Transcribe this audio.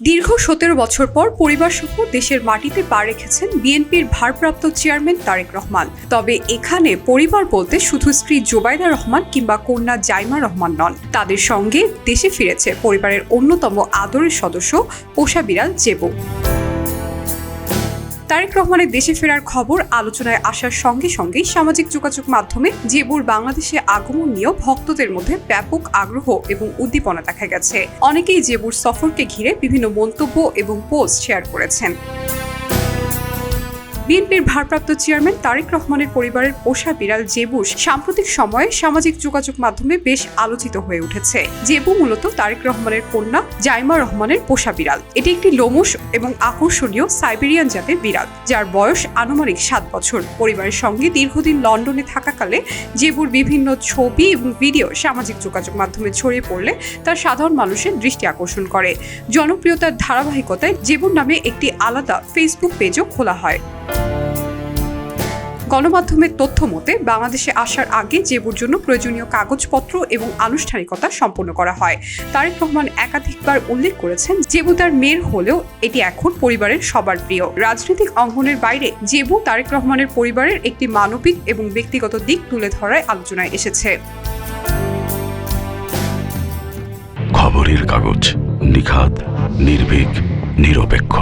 দীর্ঘ সতেরো বছর পর পরিবারসহ দেশের মাটিতে পা রেখেছেন বিএনপির ভারপ্রাপ্ত চেয়ারম্যান তারেক রহমান। তবে এখানে পরিবার বলতে শুধু স্ত্রী জোবাইদা রহমান কিংবা কন্যা জাইমা রহমান নন। তাদের সঙ্গে দেশে ফিরেছে পরিবারের অন্যতম আদরের সদস্য পোষা বিড়াল জেবু। তারেক রহমানের দেশে ফেরার খবর আলোচনায় আসার সঙ্গে সঙ্গেই সামাজিক যোগাযোগ মাধ্যমে জেবুর বাংলাদেশে আগমন নিয়েও ভক্তদের মধ্যে ব্যাপক আগ্রহ এবং উদ্দীপনা দেখা গেছে। অনেকেই জেবুর সফরকে ঘিরে বিভিন্ন মন্তব্য এবং পোস্ট শেয়ার করেছেন। বিএনপির ভারপ্রাপ্ত চেয়ারম্যান তারেক রহমানের পরিবারের পোষা বিড়াল জেবুস সাম্প্রতিক সময়ে সামাজিক যোগাযোগ মাধ্যমে বেশ আলোচিত হয়ে উঠেছে। জেবু মূলত তারেক রহমানের কন্যা জাইমা রহমানের পোষা বিড়াল। এটি একটি লোমশ এবং আকর্ষণীয় সাইবেরিয়ান জাতের বিড়াল, যার বয়স আনুমানিক সাত বছর। পরিবারের সঙ্গে দীর্ঘদিন লন্ডনে থাকাকালে জেবুর বিভিন্ন ছবি এবং ভিডিও সামাজিক যোগাযোগ মাধ্যমে ছড়িয়ে পড়লে তা সাধারণ মানুষের দৃষ্টি আকর্ষণ করে। জনপ্রিয়তার ধারাবাহিকতায় জেবুর নামে একটি আলাদা ফেসবুক পেজও খোলা হয়। গণমাধ্যমের তথ্য মতে, বাংলাদেশে আসার আগে জেবুর জন্য প্রয়োজনীয় কাগজপত্র এবং আনুষ্ঠানিকতা সম্পন্ন করা হয়। তারেক রহমান একাধিকবার উল্লেখ করেছেন জেবু তার মেয়ের হলেও এটি এখন পরিবারের সবার প্রিয়। রাজনৈতিক অঙ্গনের বাইরে জেবু তারেক রহমানের পরিবারের একটি মানবিক এবং ব্যক্তিগত দিক তুলে ধরায় আলোচনায় এসেছে। খবরের কাগজ নিখাত নির্ভীক, নিরপেক্ষ।